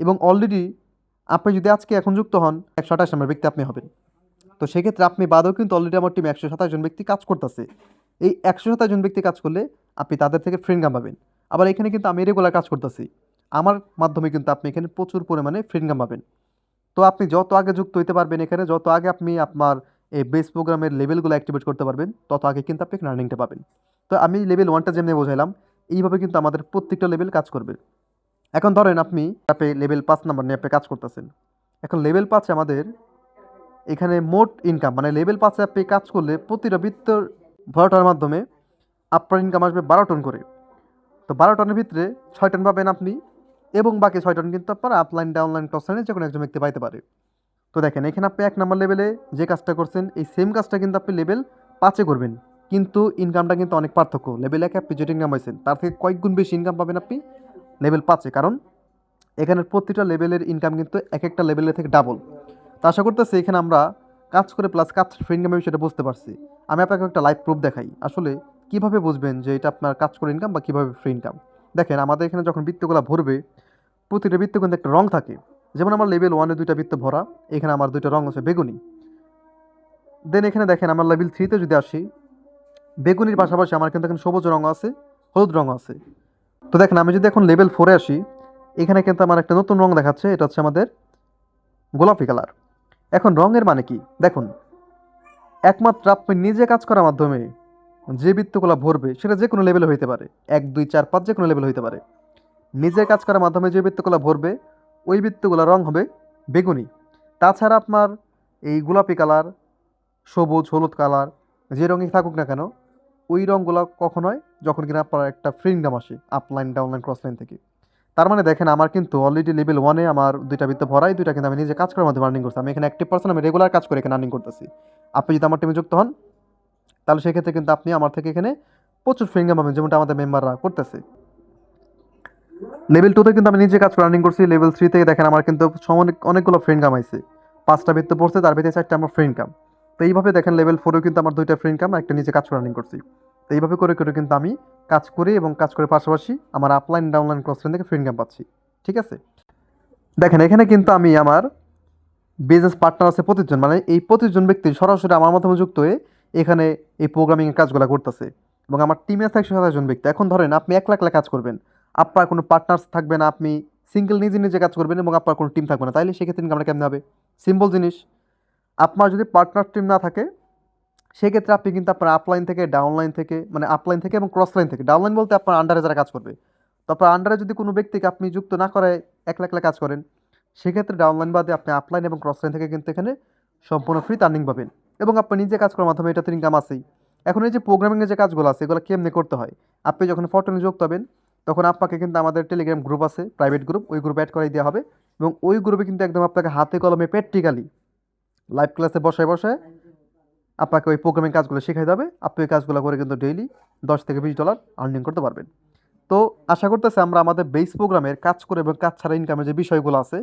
এবং অলরেডি আপনি যদি আজকে এখন যুক্ত হন, একশো আঠাশ নম্বর ব্যক্তি আপনি হবেন। তো সেক্ষেত্রে আপনি বাদেও কিন্তু অলরেডি আমার টিমে একশো সাতাশ জন ব্যক্তি কাজ করতেছে। এই একশো সাতাশ জন ব্যক্তি কাজ করলে আপনি তাদের থেকে ফ্রি ইনকাম পাবেন। আবার এখানে কিন্তু আমি রেগুলার কাজ করতেছি। আমার মাধ্যমে কিন্তু আপনি এখানে প্রচুর পরিমাণে ফ্রি ইনকাম পাবেন। তো আপনি যত আগে যুক্ত হইতে পারবেন এখানে, যত আগে আপনি আপনার এই বেস প্রোগ্রামের লেভেলগুলো অ্যাক্টিভেট করতে পারবেন, তত আগে কিন্তু আপনি আর্নিংটা পাবেন। তো আমি লেভেল ওয়ানটা যেমনি বোঝাইলাম, এইভাবে কিন্তু আমাদের প্রত্যেকটা লেভেল কাজ করবে। এখন ধরেন আপনি অ্যাপে লেভেল পাঁচ নাম্বার নিয়ে আপনি কাজ করতেছেন। এখন লেভেল পাঁচে আমাদের এখানে মোট ইনকাম মানে লেভেল পাঁচে আপনি কাজ করলে প্রতিটা বৃত্তর ভরাটার মাধ্যমে আপনার ইনকাম আসবে বারো টন করে। তো বারো টনের ভিতরে ছয় টন পাবেন আপনি এবং বাকি ছয় টন কিন্তু আপনার আপলাইন ডাউনলাইন ক্রসলাইনে যে কোনো একজন ব্যক্তি পাইতে পারে। তো দেখেন, এখানে আপনি এক নম্বর লেভেলে যে কাজটা করছেন, এই সেম কাজটা কিন্তু আপনি লেভেল পাঁচে করবেন। কিন্তু ইনকামটা কিন্তু অনেক পার্থক্য। লেভেল একে আপনি যেটা ইনকাম হয়েছেন তার থেকে কয়েক গুণ বেশি ইনকাম পাবেন আপনি লেভেল পাঁচে, কারণ এখানের প্রতিটা লেভেলের ইনকাম কিন্তু এক একটা লেভেলের থেকে ডাবল তো আশা করতেছি এখানে আমরা কাজ করে প্লাস কাজ ইনকামের বিষয়টা বুঝতে পারছি। আমি আপনাকে একটা লাইভ প্রুফ দেখাই। আসলে কীভাবে বুঝবেন যে এটা আপনার কাজ করে ইনকাম বা কীভাবে ফ্রি ইনকাম দেখেন, আমাদের এখানে যখন বৃত্তগুলো ভরবে, প্রতিটা বৃত্ত কিন্তু একটা রং থাকে। যেমন আমার লেভেল ওয়ানে দুইটা বৃত্ত ভরা, এখানে আমার দুইটা রং আছে বেগুনি। দেন এখানে দেখেন আমার লেভেল থ্রিতে যদি আসি, বেগুনির পাশাপাশি আমার কিন্তু এখানে সবুজ রং আছে, হলুদ রং আছে। তো দেখেন, আমি যদি এখন লেভেল ফোরে আসি, এখানে কিন্তু আমার একটা নতুন রং দেখাচ্ছে, এটা হচ্ছে আমাদের গোলাপি কালার এখন রঙের মানে কি? দেখুন, একমাত্র আপনি নিজে কাজ করার মাধ্যমে যে বৃত্তগুলো ভরবে, সেটা যে কোনো লেভেলে হইতে পারে। এক, দুই, চার, পাঁচ যে কোনো লেভেল হইতে পারে। নিজের কাজ করার মাধ্যমে যে বৃত্তগুলো ভরবে, ওই বৃত্তগুলো রং হবে বেগুনি। তাছাড়া আপনার এই গোলাপি কালার সবুজ, হলুদ কালার যে রঙই থাকুক না কেন ওই রঙগুলো কখন হয়? যখন কিনা আপনার একটা ফ্রি ইনকাম আসে আপলাইন ডাউনলাইন ক্রস লাইন থেকে। তার মানে দেখেন, আমার কিন্তু অলরেডি লেভেল ওয়ানে আমার দুইটা বৃত্ত ভরাই, দুইটা কিন্তু আমি নিজে কাজ করার মাধ্যমে আর্নিং করছি। আমি এখানে অ্যাক্টিভ পার্সন আমি রেগুলার কাজ করে এখানে আর্নিং করতেছি। আপনি যদি আমার টিমে যুক্ত হন, তাহলে সেক্ষেত্রে কিন্তু আপনি আমার থেকে এখানে প্রচুর ফ্রি ইনকাম পাবেন, যেমনটা আমাদের মেম্বাররা করতেছে। লেভেল টুতে কিন্তু আমি নিজে কাজ করে আর্নিং করছি। লেভেল থ্রি থেকে দেখেন, আমার কিন্তু অনেকগুলো ফ্রি ইনকাম আইছে। পাঁচটা বৃত্ত পড়ছে, তার ভিতরে চারটা আমার ফ্রি ইনকাম তো এইভাবে দেখেন লেভেল ফোরেও কিন্তু আমার দুইটা ফ্রি ইনকাম একটা নিজে কাজ করে আর্নিং করছি। তো এইভাবে করে করে কিন্তু আমি কাজ করি এবং কাজ করে পাশাপাশি আমার আপলাইন ডাউনলাইন ক্রস থেকে ফ্রি ইনকাম পাচ্ছি। ঠিক আছে? দেখেন, এখানে কিন্তু আমি আমার বিজনেস পার্টনার আছে প্রতিজন মানে এই প্রতিজন ব্যক্তি সরাসরি আমার মাধ্যমে যুক্ত হয়ে এখানে এই প্রোগ্রামিংয়ের কাজগুলো করতেছে। এবং আমার টিমে আছে একশো সাতাশ জন ব্যক্তি। এখন ধরেন, আপনি একলা একলা কাজ করবেন। আপনার কোনো পার্টনার্স থাকবে না, আপনি সিঙ্গেল নিজে নিজে কাজ করবেন এবং আপনার কোনো টিম থাকবে না। তাইলে সেক্ষেত্রে ইনকামটা কেমন হবে? সিম্পল জিনিস। আপনার যদি পার্টনার টিম না থাকে, সেক্ষেত্রে আপনি কিন্তু আপনার আপলাইন থেকে ডাউনলাইন থেকে মানে আপলাইন থেকে এবং ক্রস লাইন থেকে ডাউনলাইন বলতে আপনার আন্ডারে যারা কাজ করবে। তো আপনার আন্ডারে যদি কোনো ব্যক্তিকে আপনি যুক্ত না করে, একলা একলা কাজ করেন, সেক্ষেত্রে ডাউনলাইন বাদে আপনি আপলাইন এবং ক্রস লাইন থেকে কিন্তু এখানে সম্পূর্ণ ফ্রি আর্নিং পাবেন। এবং আপনি নিজে কাজ করার মাধ্যমে এটাতে ইনকাম আছেই। এখন এই যে প্রোগ্রামিংয়ের যে কাজগুলো আছে, এগুলো কেমনে করতে হয়? আপনি যখন ফটোনে যুক্ত হবেন তখন আপনাকে কিন্তু আমাদের টেলিগ্রাম গ্রুপ আছে প্রাইভেট গ্রুপ ওই গ্রুপ অ্যাড করে দেওয়া হবে। এবং ওই গ্রুপে কিন্তু একদম আপনাকে হাতে কলমে প্র্যাকটিক্যালি লাইভ ক্লাসে বসায় বসায় আপনাকে ওই প্রোগ্রামিং কাজগুলো শেখাই দেবে। আপনি ওই কাজগুলো করে কিন্তু ডেইলি দশ থেকে বিশ ডলার আর্নিং করতে পারবেন। তো আশা করতেছি আমরা আমাদের বেস প্রোগ্রামের কাজ করে এবং কাজ ছাড়া ইনকামের যে বিষয়গুলো আছে,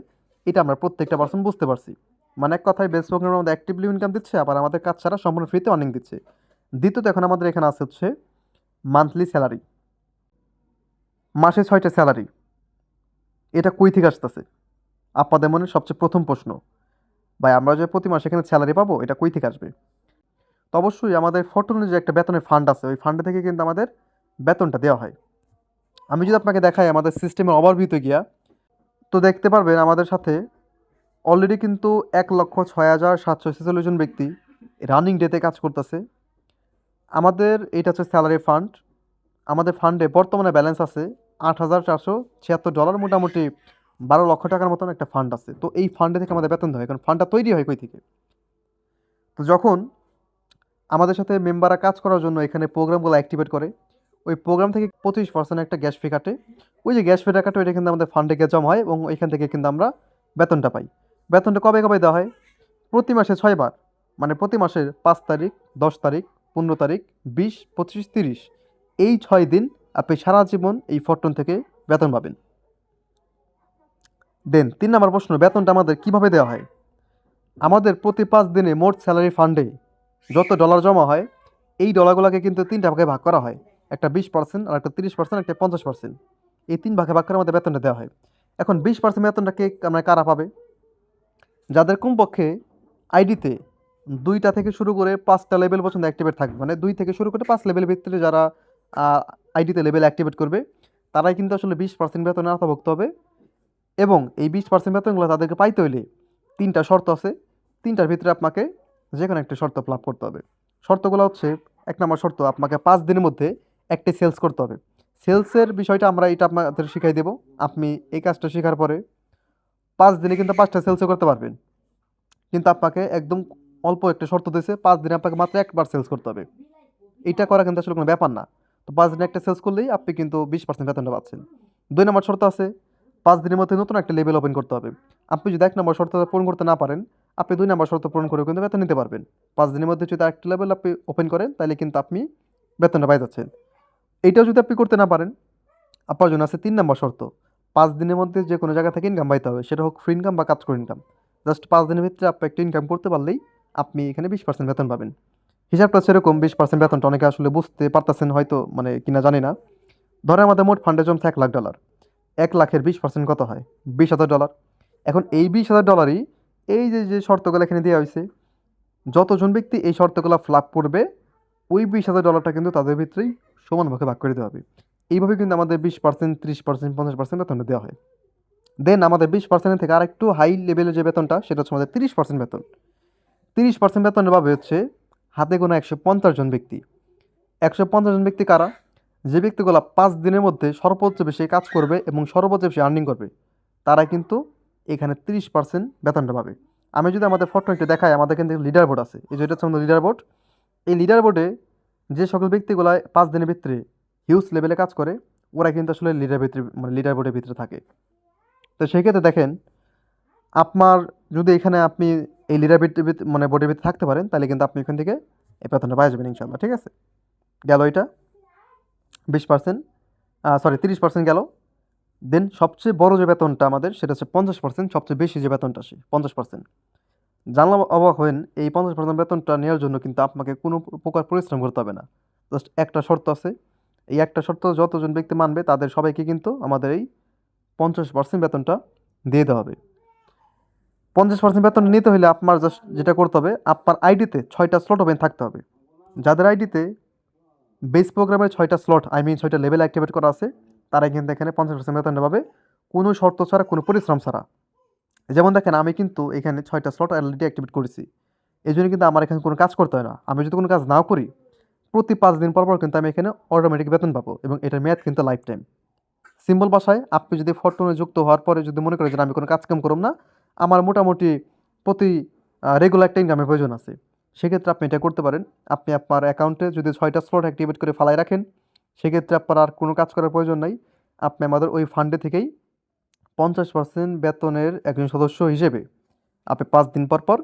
এটা আমরা প্রত্যেকটা পার্সন বুঝতে পারছি। মানে এক কথায় বেস প্রোগ্রামের মধ্যে অ্যাক্টিভলি ইনকাম দিচ্ছে, আবার আমাদের কাজ ছাড়া সম্পূর্ণ ফ্রিতে আর্নিং দিচ্ছে। দ্বিতীয়ত এখন আমাদের এখানে আছে হচ্ছে মান্থলি স্যালারি মাসে ছয়টা স্যালারি এটা কই থেকে আসতেছে? আপনাদের মনে সবচেয়ে প্রথম প্রশ্ন। ভাই, আমরা যে প্রতি মাসে এখানে স্যালারি পাবো, এটা কই থেকে আসবে? তো অবশ্যই আমাদের ফটোনের যে একটা বেতনের ফান্ড আছে। ওই ফান্ড থেকে কিন্তু আমাদের বেতনটা দেওয়া হয়। আমি যদি আপনাকে দেখাই আমাদের সিস্টেমের ওভারভিউতে গিয়া, তো দেখতে পারবেন আমাদের সাথে অলরেডি কিন্তু এক লক্ষ ছয় হাজার সাতশো ছেচল্লিশ জন ব্যক্তি রানিং ডেতে কাজ করতেছে। আমাদের এটা হচ্ছে স্যালারি ফান্ড আমাদের ফান্ডে বর্তমানে ব্যালেন্স আছে আট হাজার চারশো ছিয়াত্তর ডলার মোটামুটি। বারো লক্ষ টাকার মতন একটা ফান্ড আছে। তো এই ফান্ডে থেকে আমাদের বেতন দেওয়া হয়, কারণ ফান্ডটা তৈরি হয় কই থেকে? তো যখন আমাদের সাথে মেম্বাররা কাজ করার জন্য এখানে প্রোগ্রামগুলো অ্যাক্টিভেট করে, ওই প্রোগ্রাম থেকে পঁচিশ পার্সেন্ট একটা গ্যাস ফি কাটে। ওই যে গ্যাস ফি কাটে, ওইটা কিন্তু আমাদের ফান্ডে গিয়ে জমা হয় এবং ওইখান থেকে কিন্তু আমরা বেতনটা পাই। বেতনটা কবে কবে দেওয়া হয়? প্রতি মাসে ছয়বার মানে প্রতি মাসের পাঁচ তারিখ, দশ তারিখ, পনেরো তারিখ, বিশ, পঁচিশ, তিরিশ। এই ছয় দিন আপনি সারা জীবন এই ফটন থেকে বেতন পাবেন। দেন, তিন নম্বর প্রশ্ন, বেতনটা আমাদের কীভাবে দেওয়া হয়? আমাদের প্রতি পাঁচ দিনে মোট স্যালারি ফান্ডে যত ডলার জমা হয়, এই ডলারগুলোকে কিন্তু তিনটা ভাগে ভাগ করা হয়। একটা বিশ পার্সেন্ট আর একটা তিরিশ পার্সেন্ট, একটা পঞ্চাশ পার্সেন্ট। এই তিন ভাগে ভাগ করে আমাদের বেতনটা দেওয়া হয়। এখন বিশ পার্সেন্ট বেতনটা কে আমরা কারা পাবে? যাদের কমপক্ষে আইডিতে দুইটা থেকে শুরু করে পাঁচটা লেভেল পর্যন্ত অ্যাক্টিভেট থাকবে। মানে দুই থেকে শুরু করে পাঁচ লেভেলের ভিত্তিতে যারা আইডিতে লেভেল অ্যাক্টিভেট করবে, তারাই কিন্তু আসলে বিশ পার্সেন্ট বেতনে আওতাভুক্ত হবে। এবং এই বিশ পার্সেন্ট বেতনগুলো তাদেরকে পাইতে হইলে তিনটা শর্ত আছে। তিনটার ভিতরে আপনাকে যে কোনো একটা শর্ত লাভ করতে হবে। শর্তগুলো হচ্ছে, এক নম্বর শর্ত, আপনাকে পাঁচ দিনের মধ্যে একটি সেলস করতে হবে। সেলসের বিষয়টা আমরা এটা আপনাদের শিখাই দেবো। আপনি এই কাজটা শেখার পরে পাঁচ দিনে কিন্তু পাঁচটা সেলসও করতে পারবেন। কিন্তু আপনাকে একদম অল্প একটা শর্ত দিয়েছে, পাঁচ দিনে আপনাকে মাত্র একবার সেলস করতে হবে। এটা করা কিন্তু আসলে কোনো ব্যাপার না। তো পাঁচ দিনে একটা সেলস করলেই আপনি কিন্তু বিশ পার্সেন্ট বেতনটা পাচ্ছেন। দুই নম্বর শর্ত আছে পাঁচ দিনের মধ্যে নতুন একটা লেভেল ওপেন করতে হবে। আপনি যদি এক নম্বর শর্ত পূরণ করতে না পারেন, আপনি দুই নম্বর শর্ত পূরণ করে কিন্তু বেতন নিতে পারবেন। পাঁচ দিনের মধ্যে যদি একটা লেভেল আপনি ওপেন করেন, তাহলে কিন্তু আপনি বেতনটা পাই যাচ্ছেন। এইটাও যদি আপনি করতে না পারেন, আপনার জন্য আছে তিন নম্বর শর্ত। পাঁচ দিনের মধ্যে যে কোনো জায়গা থেকে ইনকাম পাইতে হবে, সেটা হোক ফ্রি ইনকাম বা কাজ করে ইনকাম জাস্ট পাঁচ দিনের ভিতরে আপনি একটা ইনকাম করতে পারলেই আপনি এখানে বিশ পার্সেন্ট বেতন পাবেন। হিসাবটা সেরকম, বিশ পার্সেন্ট বেতনটা অনেকে আসলে বুঝতে পারতেছেন হয়তো মানে কিনা জানি না। ধরে আমাদের মোট ফান্ডে জমছে এক লাখ ডলার এক লাখের বিশ পার্সেন্ট কত হয়? বিশ হাজার ডলার এখন এই বিশ হাজার ডলারই এই যে যে শর্তগুলো এখানে দেওয়া হয়েছে, যতজন ব্যক্তি এই শর্তগুলো ফ্লাপ করবে, ওই বিশ হাজার ডলারটা কিন্তু তাদের ভিতরেই সমানভাবে ভাগ করে দেওয়া হবে। এইভাবে কিন্তু আমাদের বিশ পার্সেন্ট ত্রিশ পার্সেন্ট পঞ্চাশ পার্সেন্ট বেতনটা দেওয়া হয়। দেন আমাদের বিশ পার্সেন্টের থেকে আরেকটু হাই লেভেলের যে বেতনটা, সেটা হচ্ছে আমাদের তিরিশ পার্সেন্ট বেতন। তিরিশ পার্সেন্ট বেতনের পাবে হচ্ছে, হাতে কোনো একশো পঞ্চাশ জন ব্যক্তি। একশো পঞ্চাশ জন ব্যক্তি কারা? যে ব্যক্তিগুলো পাঁচ দিনের মধ্যে সর্বোচ্চ বেশি কাজ করবে এবং সর্বোচ্চ বেশি আর্নিং করবে, তারা কিন্তু এখানে তিরিশ পার্সেন্ট বেতনটা পাবে। আমি যদি আমাদের ফটো একটু দেখাই, আমাদের কিন্তু লিডার বোর্ড আছে। এই যেটা হচ্ছে লিডার বোর্ড এই লিডার বোর্ডে যে সকল ব্যক্তিগুলো পাঁচ দিনের ভিতরে হিউজ লেভেলে কাজ করে, ওরা কিন্তু আসলে লিডার ভিতরে মানে লিডার বোর্ডের ভিতরে থাকে। তো সেক্ষেত্রে দেখেন, আপনার যদি এখানে আপনি এই লিডার মানে বোর্ডের ভিতরে থাকতে পারেন, তাহলে কিন্তু আপনি এখান থেকে এই বেতনটা পাই যাবেন ইনশাল্লাহ ঠিক আছে? গেল এটা। বিশ পার্সেন্ট সরি তিরিশ পার্সেন্ট গেল। দেন সবচেয়ে বড় যে বেতনটা আমাদের, সেটা হচ্ছে পঞ্চাশ পার্সেন্ট সবচেয়ে বেশি যে বেতনটা আসে, পঞ্চাশ পার্সেন্ট জানলাম, অবাক হবেন এই পঞ্চাশ পার্সেন্ট বেতনটা নেওয়ার জন্য কিন্তু আপনাকে কোনো প্রকার পরিশ্রম করতে হবে না। জাস্ট একটা শর্ত আছে। এই একটা শর্ত যতজন ব্যক্তি মানবে, তাদের সবাইকে কিন্তু আমাদের এই পঞ্চাশ পার্সেন্ট বেতনটা দিয়ে দেওয়া হবে। পঞ্চাশ পার্সেন্ট বেতন নিতে হলে আপনার জাস্ট যেটা করতে হবে, আপনার আইডিতে ছয়টা স্লট ওপেন থাকতে হবে। যাদের আইডিতে বেস প্রোগ্রামের ছয়টা স্লট আই মিন ছয়টা লেভেল অ্যাক্টিভেট করা আছে, তারা কিন্তু এখানে পঞ্চাশ পার্সেন্ট বেতনটা পাবে কোনো শর্ত ছাড়া, কোনো পরিশ্রম ছাড়া। যেমন দেখেন, আমি কিন্তু এখানে ছয়টা স্লট অলরেডি অ্যাক্টিভেট করেছি এই জন্য কিন্তু আমার এখানে কোনো কাজ করতে হয় না। আমি যদি কোনো কাজ নাও করি, প্রতি পাঁচ দিন পর পর কিন্তু আমি এখানে অটোমেটিক বেতন পাবো এবং এটার মেয়াদ কিন্তু লাইফ টাইম সিম্পল ভাষায়, আপনি যদি ফটোনে যুক্ত হওয়ার পরে যদি মনে করেন যে আমি কোনো কাজ কাম করব না, আমার মোটামুটি প্রতি রেগুলার একটা ইনকামের প্রয়োজন আছে। সেক্ষেত্রে আপনি এটা করতে পারেন। আপনি আপনার অ্যাকাউন্টে যদি ছয়টা স্লট অ্যাক্টিভেট করে ফালাই রাখেন, সেক্ষেত্রে আপনার আর কোনো কাজ করার প্রয়োজন নাই। আপনি আমাদের ওই ফান্ডে থেকেই পঞ্চাশ পার্সেন্ট বেতনের একজন সদস্য হিসেবে আপনি পাঁচ দিন পর পর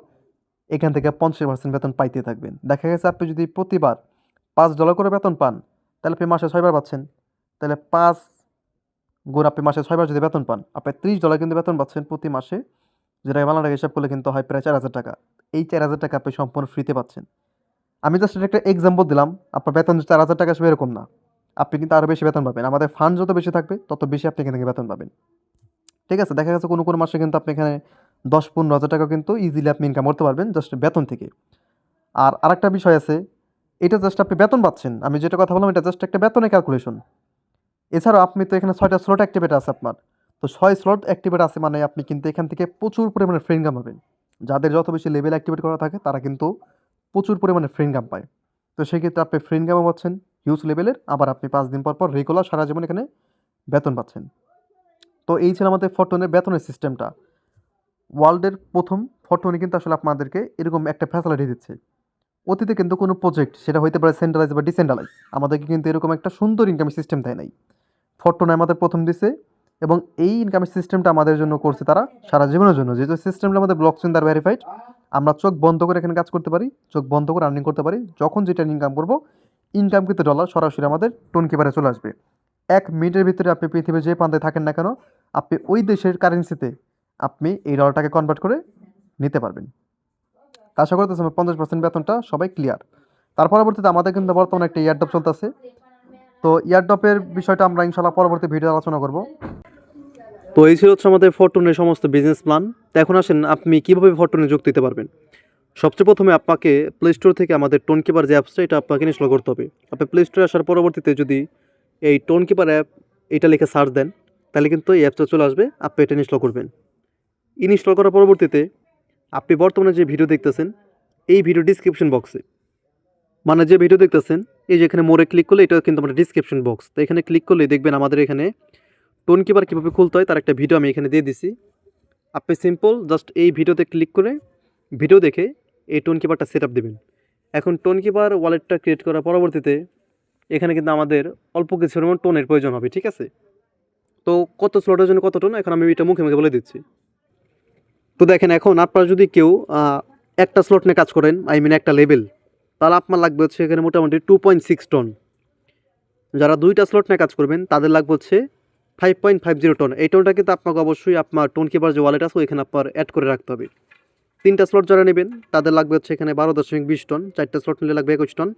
এখান থেকে পঞ্চাশ পার্সেন্ট বেতন পাইতে থাকবেন। দেখা গেছে আপনি যদি প্রতিবার পাঁচ ডলার করে বেতন পান, তাহলে আপনি মাসে ছয়বার পাচ্ছেন। তাহলে পাঁচ গুণ আপনি মাসে ছয়বার যদি বেতন পান, আপনি ত্রিশ ডলার কিন্তু বেতন পাচ্ছেন প্রতি মাসে। যেটা বাংলা হিসাব করলে কিন্তু হয় প্রায় চার হাজার টাকা। এই চার হাজার টাকা আপনি সম্পূর্ণ ফ্রিতে পাচ্ছেন। আমি জাস্ট এটা একটা এক্সাম্পল দিলাম, আপনার বেতন চার হাজার টাকা আসবে এরকম না। আপনি কিন্তু আরও বেশি বেতন পাবেন। আমাদের ফান্ড যত বেশি থাকবে, তত বেশি আপনি এখান থেকে বেতন পাবেন। ঠিক আছে? দেখা গেছে কোনো কোনো মাসে কিন্তু আপনি এখানে দশ, পনেরো হাজার টাকা কিন্তু ইজিলি আপনি ইনকাম করতে পারবেন জাস্ট বেতন থেকে। আর আরেকটা বিষয় আছে, এটা জাস্ট আপনি বেতন পাচ্ছেন। আমি যেটা কথা বললাম, এটা জাস্ট একটা বেতনের ক্যালকুলেশন এছাড়াও আপনি তো এখানে ছয়টা স্লট অ্যাক্টিভেট আছে আপনার। তো ছয় স্লট অ্যাক্টিভেট আছে মানে আপনি কিন্তু এখান থেকে প্রচুর পরিমাণে ফ্রি ইনকাম পাবেন। যাদের যত বেশি লেভেল অ্যাক্টিভেট করা থাকে, তারা কিন্তু প্রচুর পরিমাণে ফ্রি ইনকাম পায়। তো সেক্ষেত্রে আপনি ফ্রি ইনকামও পাচ্ছেন হিউজ লেভেলের আবার আপনি পাঁচ দিন পর পর রেগুলার সারা জীবন এখানে বেতন পাচ্ছেন। তো এই ছিল আমাদের ফটোনের বেতনের সিস্টেমটা ওয়ার্ল্ডের প্রথম ফটোনে কিন্তু আসলে আপনাদেরকে এরকম একটা ফ্যাসিলিটি দিচ্ছে। অতীতে কিন্তু কোনো প্রজেক্ট সেটা হইতে পারে সেন্ট্রালাইজ বা ডিসেন্ট্রালাইজ আমাদেরকে কিন্তু এরকম একটা সুন্দর ইনকামের সিস্টেম দেয় নাই। ফটোনে আমাদের প্রথম দিছে এবং এই ইনকামের সিস্টেমটা আমাদের জন্য করছে তারা সারা জীবনের জন্য। যেহেতু সিস্টেমটা আমাদের ব্লক চেন দ্বারা ভেরিফাইড আমরা চোখ বন্ধ করে এখানে কাজ করতে পারি, চোখ বন্ধ করে আর্নিং করতে পারি। যখন যেটা ইনকাম করব ইনকাম কিন্তু ডলার সরাসরি আমাদের টোন কিপারে চলে আসবে। এক মিনিটের ভিতরে আপনি পৃথিবীর যে প্রান্তে থাকেন না কেন, আপনি ওই দেশের কারেন্সিতে আপনি এই ডলারটাকে কনভার্ট করে নিতে পারবেন। আশা করতেছি আমার পঞ্চাশ পার্সেন্ট বেতনটা সবাই ক্লিয়ার তার পরবর্তীতে আমাদের কিন্তু বর্তমানে একটা ইয়ারডপ চলতেছে। তো ইয়ারডপের বিষয়টা আমরা ইনশাল্লাহ পরবর্তী ভিডিও আলোচনা করব। তো এই ছিল হচ্ছে আমাদের ফরটুনের সমস্ত বিজনেস প্ল্যান এখন আসেন, আপনি কীভাবে ফরটুনে যোগ দিতে পারবেন? সবচেয়ে প্রথমে আপনাকে প্লে স্টোর থেকে আমাদের টোন কিপার যে অ্যাপসটা এটা আপনাকে ইনস্টল করতে হবে। আপনি প্লে স্টোরে আসার পরবর্তীতে যদি এই টোন কিপার অ্যাপ এটা লিখে সার্চ দেন, তাহলে কিন্তু এই অ্যাপসটা চলে আসবে, আপনি এটা ইনস্টল করবেন। ইনস্টল করার পরবর্তীতে আপনি বর্তমানে যে ভিডিও দেখতেছেন, এই ভিডিও ডিসক্রিপশন বক্সে মানে যে ভিডিও দেখতেছেন, এই যে এখানে মোড়ে ক্লিক করলে এটা কিন্তু আমাদের ডিসক্রিপশন বক্স তো এখানে ক্লিক করলে দেখবেন আমাদের এখানে টোন কিপার কীভাবে খুলতে হয় তার একটা ভিডিও আমি এখানে দিয়ে দিছি। আপনি সিম্পল জাস্ট এই ভিডিওতে ক্লিক করে ভিডিও দেখে এই টোন কিপারটা সেট আপ দেবেন। এখন টোন কিপার ওয়ালেটটা ক্রিয়েট করার পরবর্তীতে এখানে কিন্তু আমাদের অল্প কিছু পরিমাণ টোনের প্রয়োজন হবে, ঠিক আছে? তো কত স্লটের জন্য কত টোন? এখন আমি এটা মুখে মুখে বলে দিচ্ছি। তো দেখেন এখন আপনারা যদি কেউ একটা স্লট নিয়ে কাজ করেন আই মিন একটা লেভেল তাহলে আপনার লাগবে হচ্ছে এখানে মোটামুটি টু পয়েন্ট সিক্স টন। যারা দুইটা স্লট নিয়ে কাজ করবেন, তাদের লাগবে হচ্ছে five point five zero ton এই টোনটা কিন্তু আপনাকে অবশ্যই আপনার টোন কিপার যে ওয়ালেট আছে, ওইখানে আপনার অ্যাড করে রাখতে হবে। তিনটা স্লট যারা নেবেন, তাদের লাগবে হচ্ছে এখানে বারো দশমিক বিশ টন চারটা স্লট নিলে লাগবে একুশ টন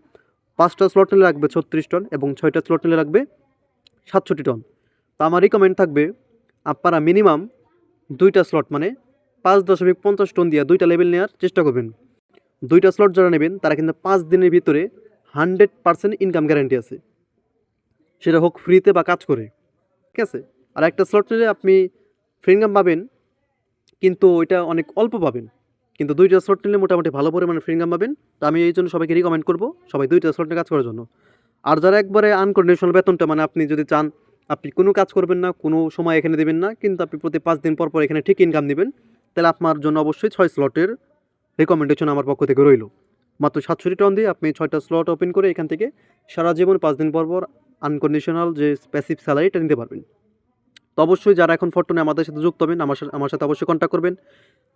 পাঁচটা স্লট নিলে লাগবে ছত্রিশ টন এবং ছয়টা স্লট নিলে লাগবে সাতষট্টি টন তো আমার রিকমেন্ড থাকবে আপনারা মিনিমাম দুইটা স্লট মানে পাঁচ দশমিক পঞ্চাশ টন দিয়ে দুইটা লেভেল নেওয়ার চেষ্টা করবেন। দুইটা স্লট যারা নেবেন, তারা কিন্তু পাঁচ দিনের ভিতরে হান্ড্রেড পার্সেন্ট ইনকাম গ্যারান্টি আছে। সেটা হোক ফ্রিতে বা কাজ করে। ঠিক আছে? আর একটা স্লট নিলে আপনি ফ্রি ইনকাম পাবেন, কিন্তু ওইটা অনেক অল্প পাবেন। কিন্তু দুইটা স্লট নিলে মোটামুটি ভালো পরিমাণে ফ্রি ইনকাম পাবেন। তো আমি এই জন্য সবাইকে রিকমেন্ড করব সবাই দুইটা স্লট নিয়ে কাজ করার জন্য। আর যারা একবারে আনকন্ডিশনাল বেতনটা মানে আপনি যদি চান, আপনি কোনো কাজ করবেন না, কোনো সময় এখানে দেবেন না, কিন্তু আপনি প্রতি পাঁচ দিন পর পর এখানে ঠিক ইনকাম দিবেন, তাহলে আপনার জন্য অবশ্যই ছয় স্লটের রেকমেন্ডেশন আমার পক্ষ থেকে রইল। মাত্র সাতষট্টি টন দিয়ে আপনি ছয়টা স্লট ওপেন করে এখান থেকে সারা জীবন পাঁচ দিন পর পর আনকন্ডিশনাল যে প্যাসিভ স্যালারি এটা নিতে পারবেন। তো অবশ্যই যারা এখন ফটোনে আমাদের সাথে যুক্ত হবেন, আমার আমার সাথে অবশ্যই কন্ট্যাক্ট করবেন।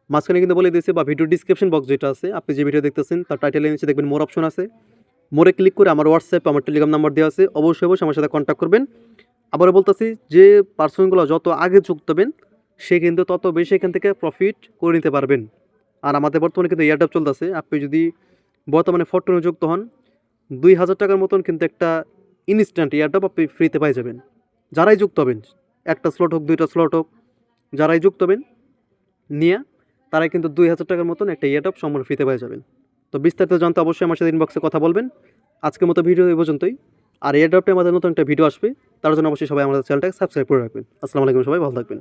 মাঝখানে কিন্তু বলে দিয়েছে বা ভিডিও ডিসক্রিপশন বক্স যেটা আছে, আপনি যে ভিডিও দেখতেছেন, তার টাইটেলের নিচে দেখবেন মোর অপশন আছে। মোরে ক্লিক করে আমার হোয়াটসঅ্যাপ আমার টেলিগ্রাম নাম্বার দেওয়া আছে, অবশ্যই অবশ্যই আমার সাথে কন্ট্যাক্ট করবেন। আবারও বলতেছি, যে পার্সনগুলো যত আগে যুক্ত হবেন, সে কিন্তু তত বেশি এখান থেকে প্রফিট করে নিতে পারবেন। আর আমাদের বর্তমানে কিন্তু এয়ারডাপ চলতেছে, আপনি যদি বর্তমানে ফটোনে যুক্ত হন, দুই হাজার টাকার মতন কিন্তু একটা ইনস্ট্যান্ট এয়ারটপ আপনি ফ্রিতে পাই যাবেন। যারাই যুক্ত হবেন, একটা স্লট হোক, দুইটা স্লট হোক, যারাই যুক্ত হবেন, নিয়ে তারাই কিন্তু দুই হাজার টাকার মতন একটা এয়ারডাপ সম্পূর্ণ ফ্রিতে পেয়ে যাবেন। তো বিস্তারিত জানতে অবশ্যই আমার সাথে ইনবক্সে কথা বলবেন। আজকের মতো ভিডিও এই পর্যন্তই। আর এয়ারটপটা আমাদের নতুন একটা ভিডিও আসবে, তার জন্য অবশ্যই সবাই আমাদের চ্যানেলটাকে সাবস্ক্রাইব করে রাখবেন। আসসালামু আলাইকুম সবাই, ভালো থাকবেন।